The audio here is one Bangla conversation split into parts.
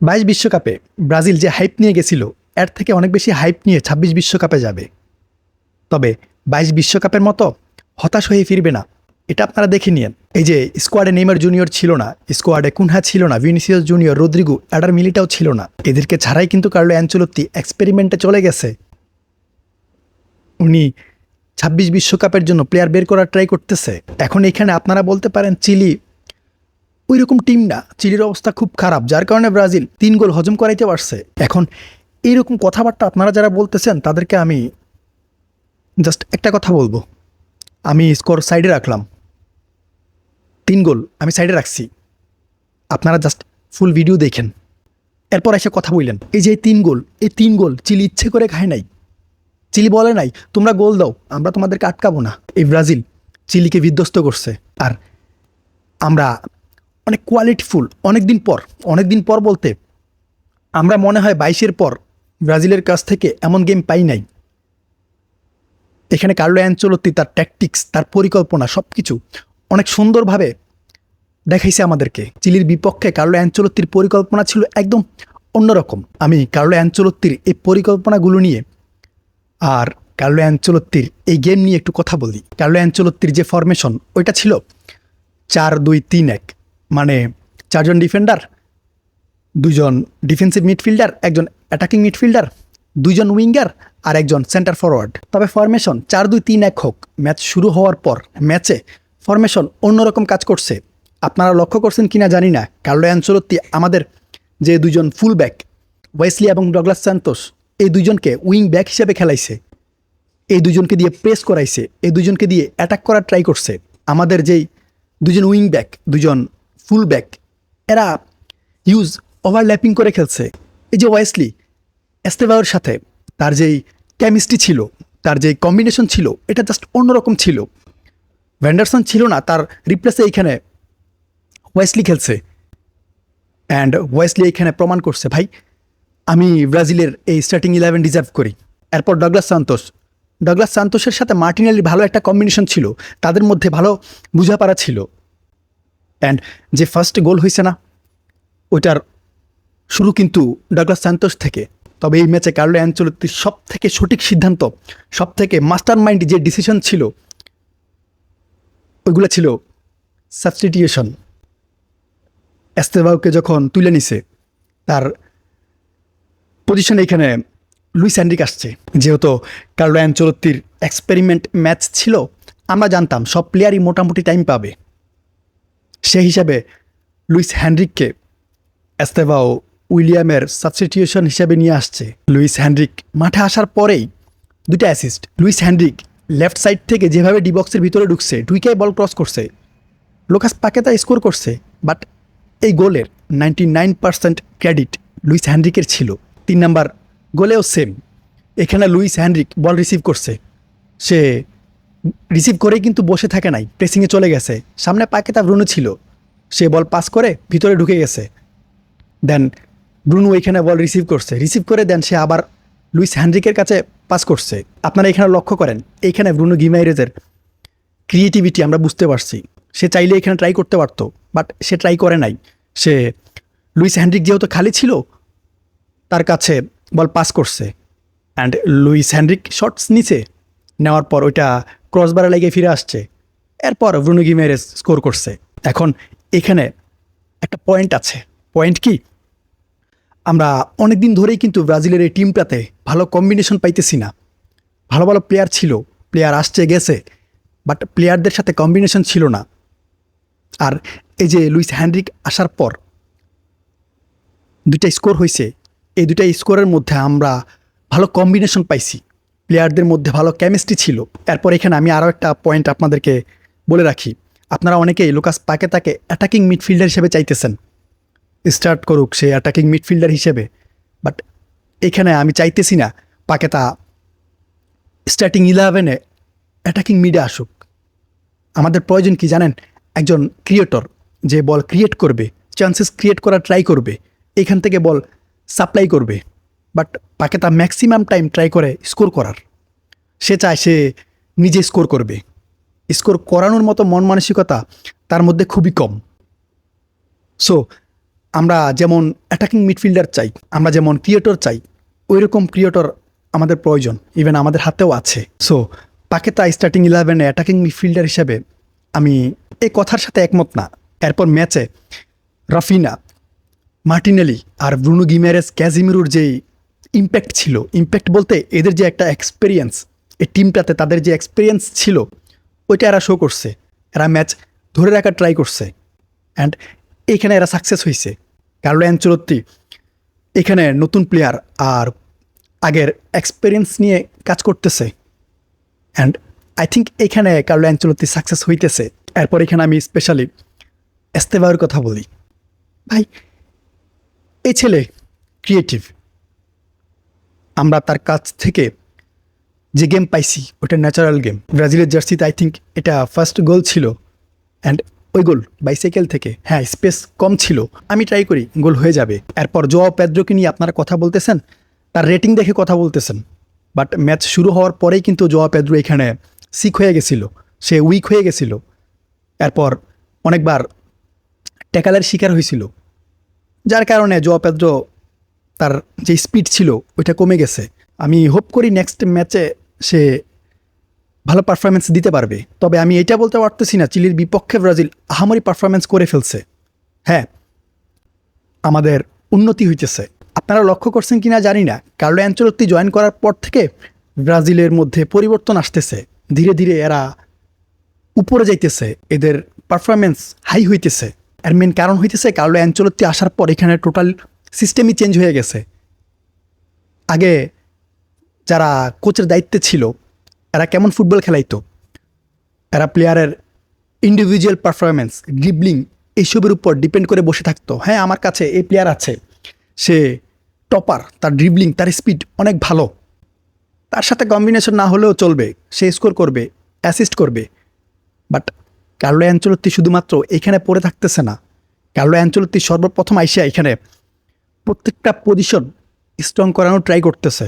বাইশ বিশ্বকাপে ব্রাজিল যে হাইপ নিয়ে গেছিল, এর থেকে অনেক বেশি হাইপ নিয়ে ছাব্বিশ বিশ্বকাপে যাবে। তবে বাইশ বিশ্বকাপের মতো হতাশ হয়ে ফিরবে না, এটা আপনারা দেখে নিন এই যে স্কোয়াডে নেইমার জুনিয়র ছিল না, স্কোয়াডে কুনহা ছিল না, Vinicius Junior Rodrygo, Eder Militao ছিল না। এদেরকে ছাড়াই কিন্তু কার্লো অ্যাঞ্চলত্তি এক্সপেরিমেন্টে চলে গেছে। উনি ছাব্বিশ বিশ্বকাপের জন্য প্লেয়ার বের করার ট্রাই করতেছে। এখন এখানে আপনারা বলতে পারেন, চিলি ওই রকম টিম না। চিলির অবস্থা খুব খারাপ, যার কারণে ব্রাজিল তিন গোল হজম করাইতে পারছে। এখন এইরকম কথাবার্তা আপনারা যারা বলতেছেন, তাদেরকে আমি জাস্ট একটা কথা বলব। আমি স্কোর সাইডে রাখলাম। তিন গোল আমি সাইডে রাখছি। আপনারা জাস্ট ফুল ভিডিও দেখেন। এরপর এসে কথা বললেন। এই যে তিন গোল, এই তিন গোল চিলি ইচ্ছে করে খায় নাই। চিলি বলে নাই, তোমরা গোল দাও, আমরা তোমাদেরকে আটকাবো না। এই ব্রাজিল চিলিকে বিধ্বস্ত করছে। আর আমরা অনেক কোয়ালিটিফুল অনেক দিন পর অনেক দিন পর বলতে আমরা মনে হয় বাইশের পর ব্রাজিলের কাছ থেকে এমন গেম পাই নাই। এখানে কার্লো অ্যাঞ্চলত্তি তার ট্যাকটিক্স তার পরিকল্পনা সব কিছু অনেক সুন্দরভাবে দেখাইছে আমাদেরকে। চিলির বিপক্ষে কার্লো অ্যাঞ্চলত্তির পরিকল্পনা ছিল একদম অন্যরকম। আমি কার্লো অ্যাঞ্চলত্তির এই পরিকল্পনাগুলো নিয়ে আর কার্লো অ্যাঞ্চলত্তির এই গেম নিয়ে একটু কথা বলি। কার্লো অ্যাঞ্চলত্তির যে ফরমেশন ওইটা ছিল চার দুই তিন এক। মানে চারজন ডিফেন্ডার দুজন ডিফেন্সিভ মিডফিল্ডার একজন অ্যাটাকিং মিডফিল্ডার দুইজন উইঙ্গার আর একজন সেন্টার ফরওয়ার্ড তবে ফরমেশন চার, দুই, তিন, এক হোক ম্যাচ শুরু হওয়ার পর ম্যাচে ফরমেশন অন্যরকম কাজ করছে। আপনারা লক্ষ্য করছেন কিনা জানি না, কার্লো অ্যাঞ্চলত্তি আমাদের যে দুজন ফুল ব্যাক ওয়েসলি এবং ডগলাস সান্তোস এই দুজনকে উইং ব্যাক হিসেবে খেলাইছে। এই দুজনকে দিয়ে প্রেস করাইছে, এই দুজনকে দিয়ে অ্যাটাক করার ট্রাই করছে। আমাদের যেই দুজন উইং ব্যাক দুজন ফুল ব্যাক এরা ইউজ ওভারল্যাপিং করে খেলছে। এই যে ওয়েসলি এস্তেবাওর সাথে তার যেই কেমিস্ট্রি ছিল, তার যেই কম্বিনেশন ছিল, এটা জাস্ট অন্যরকম ছিল। ভ্যান্ডারসন ছিল না, তার রিপ্লেসে এইখানে ওয়েসলি খেলছে। অ্যান্ড ওয়েসলি এইখানে প্রমাণ করছে, ভাই, আমি ব্রাজিলের এই স্টার্টিং ইলেভেন ডিজার্ভ করি। এরপর ডগলাস সান্তোস ডগলাস সান্তোসের সাথে মার্টিনেলির ভালো একটা কম্বিনেশন ছিল, তাদের মধ্যে ভালো বুঝাপাড়া ছিল। অ্যান্ড যে ফার্স্ট গোল হয়েছে না, ওইটার শুরু কিন্তু ডগলাস সান্তোস থেকে। তবে এই ম্যাচে কার্লো অ্যাঞ্চলত্তির সব থেকে সঠিক সিদ্ধান্ত সব থেকে মাস্টার মাইন্ড যে ডিসিশন ছিল, ওইগুলো ছিল সাবস্টিটিউশন এস্তেবাউকে যখন তুলে নিছে, তার পজিশনে এখানে লুইস অ্যান্ড্রিক আসছে। যেহেতু কার্লো অ্যাঞ্চলত্তির এক্সপেরিমেন্ট ম্যাচ ছিল, আমরা জানতাম সব প্লেয়ারই মোটামুটি টাইম পাবে। সেই হিসাবে লুইস হ্যান্ড্রিককে এস্তেবাও উইলিয়ামের সাবস্টিটিউশন হিসেবে নিয়ে আসছে। লুইস হ্যান্ড্রিক মাঠে আসার পরেই দুইটা assist Luis Henrique left side থেকে যেভাবে ডিবক্সের ভিতরে ঢুকছে ঢুইকাই বল ক্রস করছে। লোকাস পাকেতা স্কোর করছে বাট এই গোলের ninety nine percent credit Luiz হ্যান্ড্রিকের ছিল। তিন নাম্বার গোলেও সেম এখানে লুইস হ্যান্ড্রিক বল রিসিভ করছে। সে রিসিভ করেই কিন্তু বসে থাকে নাই প্রেসিংয়ে চলে গেছে। সামনে পাকেতা ব্রুনো ছিল। সে বল পাস করে ভিতরে ঢুকে গেছে। দেন ব্রুনো এখানে বল রিসিভ করছে। রিসিভ করে দেন সে আবার লুইস হ্যান্ড্রিকের কাছে পাস করছে। আপনারা এখানে লক্ষ্য করেন, এইখানে ব্রুনো গিমাইরেজের ক্রিয়েটিভিটি আমরা বুঝতে পারছি। সে চাইলে এখানে ট্রাই করতে পারতো বাট সে ট্রাই করে নাই। সে লুইস হ্যান্ড্রিক যেহেতু খালি ছিল, তার কাছে বল পাস করছে। অ্যান্ড লুইস হ্যান্ড্রিক শর্টস নিচে নেওয়ার পর ওইটা ক্রসবারে লেগে ফিরে আসছে। এরপর ব্রুনো গিমেরেজ স্কোর করছে। এখন এখানে একটা পয়েন্ট আছে। পয়েন্ট কি? আমরা অনেক দিন ধরেই কিন্তু ব্রাজিলের এই টিমটাতে ভালো কম্বিনেশন পাইতেছি না। ভালো ভালো প্লেয়ার ছিল। প্লেয়ার আসছে, গেছে বাট প্লেয়ারদের সাথে কম্বিনেশন ছিল না। আর এই যে লুইস হ্যান্ড্রিক আসার পর দুইটা স্কোর হয়েছে এই দুইটা স্কোরের মধ্যে আমরা ভালো কম্বিনেশন পাইছি। প্লেয়ারদের মধ্যে ভালো কেমিস্ট্রি ছিল। এরপর এখানে আমি আরও একটা পয়েন্ট আপনাদেরকে বলে রাখি। আপনারা অনেকেই লুকাস পাকে তাকে অ্যাটাকিং মিডফিল্ডার হিসেবে চাইতেছেন। স্টার্ট করুক সে অ্যাটাকিং মিডফিল্ডার হিসেবে। বাট এখানে আমি চাইতেছি না পাকেতা স্টার্টিং ইলেভেনে অ্যাটাকিং মিডে আসুক। আমাদের প্রয়োজন কি জানেন? একজন ক্রিয়েটর যে বল ক্রিয়েট করবে চান্সেস ক্রিয়েট করার ট্রাই করবে, এখান থেকে বল সাপ্লাই করবে। But Paqueta maximum time try করে স্কোর করার। সে চায় সে নিজে স্কোর করবে। স্কোর করানোর মতো মন মানসিকতা তার মধ্যে খুবই কম। সো আমরা যেমন অ্যাটাকিং মিডফিল্ডার চাই, আমরা যেমন ক্রিয়েটর চাই ওই রকম ক্রিয়েটর আমাদের প্রয়োজন ইভেন আমাদের হাতেও আছে। সো পাকেতা স্টার্টিং ইলেভেনে অ্যাটাকিং মিডফিল্ডার হিসেবে আমি এই কথার সাথে একমত না। এরপর ম্যাচে রাফিনা, মার্টিনেলি আর ব্রুনো গিমেরেস ক্যাজিমিরুর যে ইম্প্যাক্ট ছিল। ইম্প্যাক্ট বলতে এদের যে একটা এক্সপিরিয়েন্স এই টিমটাতে তাদের যে এক্সপিরিয়েন্স ছিল, ওইটা এরা শো করছে। এরা ম্যাচ ধরে রাখার ট্রাই করছে। অ্যান্ড এইখানে এরা সাকসেস হয়েছে কার্লো অ্যাঞ্চলত্তি এখানে নতুন প্লেয়ার আর আগের এক্সপিরিয়েন্স নিয়ে কাজ করতেছে। অ্যান্ড আই থিঙ্ক এখানে কার্লো অ্যাঞ্চলত্তি সাকসেস হইতেছে। এরপর এখানে আমি স্পেশালি এস্তেভার কথা বলি। ভাই, এই ছেলে ক্রিয়েটিভ আমরা তার কাছ থেকে যে গেম পাইছি, ওটা ন্যাচারাল গেম ব্রাজিলের জার্সিতে আই থিঙ্ক এটা ফার্স্ট গোল ছিল অ্যান্ড ওই গোল বাইসাইকেল থেকে হ্যাঁ স্পেস কম ছিল। আমি ট্রাই করি গোল হয়ে যাবে। এরপর জোয়া পেদ্রোকে নিয়ে আপনারা কথা বলতেছেন, তার রেটিং দেখে কথা বলতেছেন। বাট ম্যাচ শুরু হওয়ার পরেই কিন্তু জোয়া পেদ্রো এখানে সিক হয়ে গেছিল, সে উইক হয়ে গেছিল। এরপর অনেকবার ট্যাকালের শিকার হয়েছিল। যার কারণে জোয়া পেদ্রো তার যে স্পিড ছিল, ওইটা কমে গেছে। আমি হোপ করি নেক্সট ম্যাচে সে ভালো পারফরমেন্স দিতে পারবে। তবে আমি এটা বলতে পারতেছি না, চিলির বিপক্ষে ব্রাজিল আহামরি পারফরমেন্স করে ফেলছে। হ্যাঁ আমাদের উন্নতি হইতেছে। আপনারা লক্ষ্য করছেন কিনা জানি না। কার্লো অ্যাঞ্চলত্তি জয়েন করার পর থেকে ব্রাজিলের মধ্যে পরিবর্তন আসতেছে। ধীরে ধীরে এরা উপরে যাইতেছে। এদের পারফরমেন্স হাই হইতেছে। এর মেন কারণ হইতেছে কার্লো অ্যাঞ্চলত্তি আসার পর এখানে টোটাল সিস্টেমই চেঞ্জ হয়ে গেছে। আগে যারা কোচের দায়িত্বে ছিল, এরা কেমন ফুটবল খেলাইতো? এরা প্লেয়ারের ইন্ডিভিজুয়াল পারফরমেন্স ড্রিবলিং এইসবের উপর ডিপেন্ড করে বসে থাকতো। হ্যাঁ আমার কাছে এই প্লেয়ার আছে, সে টপার তার ড্রিবলিং তার স্পিড অনেক ভালো। তার সাথে কম্বিনেশন না হলেও চলবে, সে স্কোর করবে অ্যাসিস্ট করবে। বাট কার্লো অ্যাঞ্চলত্তি শুধুমাত্র এখানে পড়ে থাকতেছে না। কার্লো অ্যাঞ্চলত্তি সর্বপ্রথম আইসা এখানে প্রত্যেকটা পজিশন স্ট্রং করানোর ট্রাই করতেছে।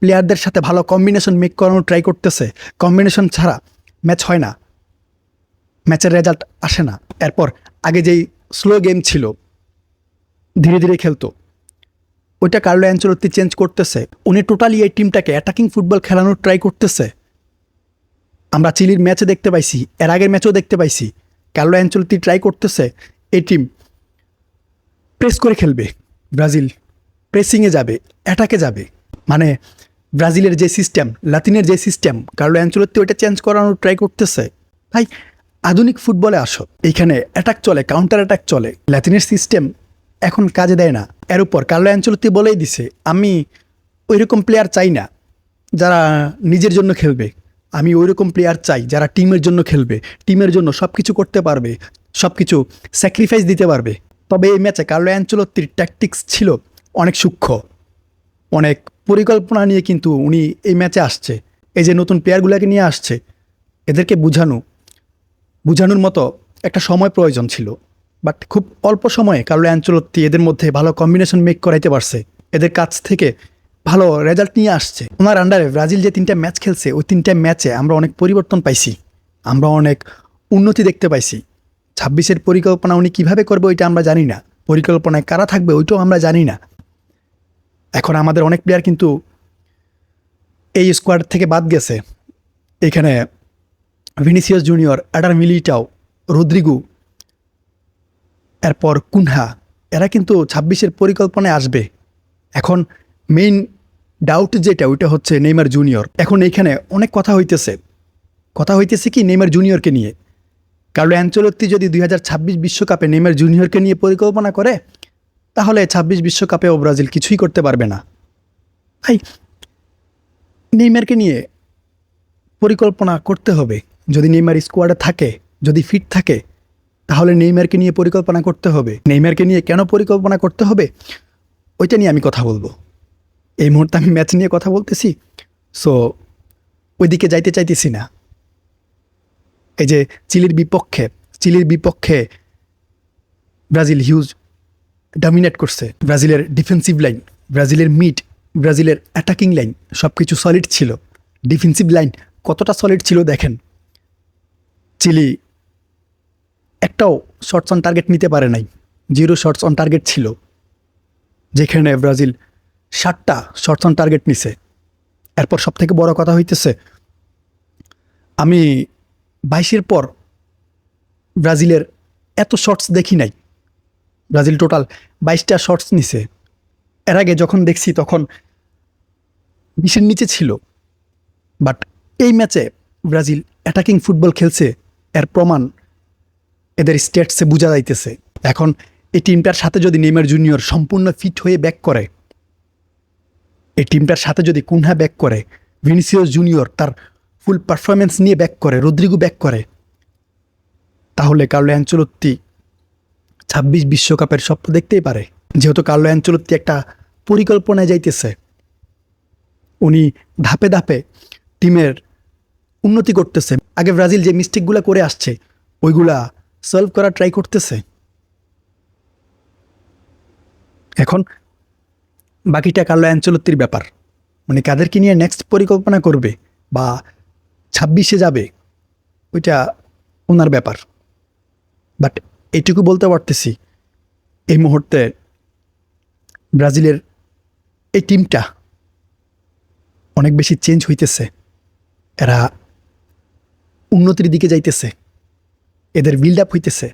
প্লেয়ারদের সাথে ভালো কম্বিনেশন মেক করানোর ট্রাই করতেছে। কম্বিনেশন ছাড়া ম্যাচ হয় না। ম্যাচের রেজাল্ট আসে না। এরপর আগে যেই স্লো গেম ছিল, ধীরে ধীরে খেলতো। ওইটা কার্লো অ্যাঞ্চলত্তি চেঞ্জ করতেছে। উনি টোটালি এই টিমটাকে অ্যাটাকিং ফুটবল খেলানোর ট্রাই করতেছে। আমরা চিলির ম্যাচে দেখতে পাইছি, এর আগের ম্যাচেও দেখতে পাইছি। কার্লো অ্যাঞ্চলত্তি ট্রাই করতেছে, এই টিম প্রেস করে খেলবে। ব্রাজিল প্রেসিংয়ে যাবে অ্যাটাকে যাবে। মানে ব্রাজিলের যে সিস্টেম লাতিনের যে সিস্টেম কার্লো অ্যাঞ্চলত্তি ওইটা চেঞ্জ করানোর ট্রাই করতেছে। ভাই, আধুনিক ফুটবলে আসো। এইখানে অ্যাটাক চলে কাউন্টার অ্যাটাক চলে। ল্যাতিনের সিস্টেম এখন কাজে দেয় না। এর উপর কার্লো অ্যাঞ্চলত্তি বলেই দিছে, আমি ওই রকম প্লেয়ার চাই না যারা নিজের জন্য খেলবে। আমি ওই রকম প্লেয়ার চাই যারা টিমের জন্য খেলবে। টিমের জন্য সব কিছু করতে পারবে সব কিছু স্যাক্রিফাইস দিতে পারবে। তবে এই ম্যাচে কার্লো অ্যাঞ্চলত্তির ট্যাকটিক্স ছিল অনেক সূক্ষ্ম। অনেক পরিকল্পনা নিয়ে কিন্তু উনি এই ম্যাচে আসছে। এই যে নতুন প্লেয়ারগুলোকে নিয়ে আসছে, এদেরকে বুঝানো, বুঝানোর মতো একটা সময় প্রয়োজন ছিল। বাট খুব অল্প সময়ে কার্লো অ্যাঞ্চলত্তি এদের মধ্যে ভালো কম্বিনেশন মেক করাইতে পারছে। এদের কাছ থেকে ভালো রেজাল্ট নিয়ে আসছে। ওনার আন্ডারে ব্রাজিল যে তিনটা ম্যাচ খেলছে, ওই তিনটা ম্যাচে আমরা অনেক পরিবর্তন পাইছি। আমরা অনেক উন্নতি দেখতে পাইছি। ছাব্বিশের পরিকল্পনা উনি কীভাবে করবে ওইটা আমরা জানি না। পরিকল্পনায় কারা থাকবে ওইটাও আমরা জানি না। এখন আমাদের অনেক প্লেয়ার কিন্তু এই স্কোয়াড থেকে বাদ গেছে। এখানে Vinicius Junior Eder Militao Rodrygo এরপর কুনহা এরা কিন্তু ছাব্বিশের পরিকল্পনায় আসবে। এখন মেইন ডাউট যেটা, ওইটা হচ্ছে নেইমার জুনিয়র এখন এইখানে অনেক কথা হইতেছে। কথা হইতেছে কি নেইমার জুনিয়রকে নিয়ে? কার্লো অ্যাঞ্চলত্তি যদি দুই বিশ্বকাপে নেইমার জুনিয়রকে নিয়ে পরিকল্পনা করে, তাহলে ছাব্বিশ বিশ্বকাপেও ব্রাজিল কিছুই করতে পারবে না। তাই নেইমারকে নিয়ে পরিকল্পনা করতে হবে। যদি নেইমার স্কোয়াডে থাকে, যদি ফিট থাকে, তাহলে নেইমারকে নিয়ে পরিকল্পনা করতে হবে। নেইমারকে নিয়ে কেন পরিকল্পনা করতে হবে, ওইটা নিয়ে আমি কথা বলব। এই মুহূর্তে আমি ম্যাচ নিয়ে কথা বলতেছি, সো ওইদিকে যাইতে চাইতেছি না। এই যে চিলির বিপক্ষে চিলির বিপক্ষে ব্রাজিল হিউজ ডমিনেট করছে। ব্রাজিলের ডিফেন্সিভ লাইন ব্রাজিলের মিড ব্রাজিলের অ্যাটাকিং লাইন সব কিছু সলিড ছিল। ডিফেন্সিভ লাইন কতটা সলিড ছিল দেখেন। চিলি একটাও শর্টস অন টার্গেট নিতে পারে নাই। জিরো শটস অন টার্গেট ছিল। যেখানে ব্রাজিল ষাটটা শটস অন টার্গেট নিছে। এরপর সব থেকে বড় কথা হইতেছে, আমি বাইশের পর ব্রাজিলের এত শর্টস দেখি নাই। ব্রাজিল টোটাল বাইশটা শর্টস নিছে। এর আগে যখন দেখছি তখন বিশের নিচে ছিল। বাট এই ম্যাচে ব্রাজিল অ্যাটাকিং ফুটবল খেলছে, এর প্রমাণ এদের স্টেটসে বোঝা যাইতেছে। এখন এই টিমটার সাথে যদি নেইমার জুনিয়র সম্পূর্ণ ফিট হয়ে ব্যাক করে, এই টিমটার সাথে যদি কুনহা ব্যাক করে ভিনিসিয়াস জুনিয়র তার ফুল পারফরমেন্স নিয়ে ব্যাক করে, রদ্রিগো ব্যাক করে, তাহলে কার্লো অ্যাঞ্চলত্তি ছাব্বিশ বিশ্বকাপের স্বপ্ন দেখতেই পারে। যেহেতু কার্লো অ্যাঞ্চলত্তি একটা পরিকল্পনায় যাইতেছে, উনি ধাপে ধাপে টিমের উন্নতি করতেছে। আগে ব্রাজিল যে মিস্টেকগুলো করে আসছে, ওইগুলা সলভ করার ট্রাই করতেছে। এখন বাকিটা কার্লো অ্যাঞ্চলত্তির ব্যাপার। মানে কাদেরকে নিয়ে নেক্সট পরিকল্পনা করবে বা ছাব্বিশে যাবে, ওইটা ওনার ব্যাপার। বাট এটুকু বলতে পারতেছি, এই মুহূর্তে ব্রাজিলের এই টিমটা অনেক বেশি চেঞ্জ হইতেছে। এরা উন্নতির দিকে যাইতেছে। এদের বিল্ড আপ হইতেছে।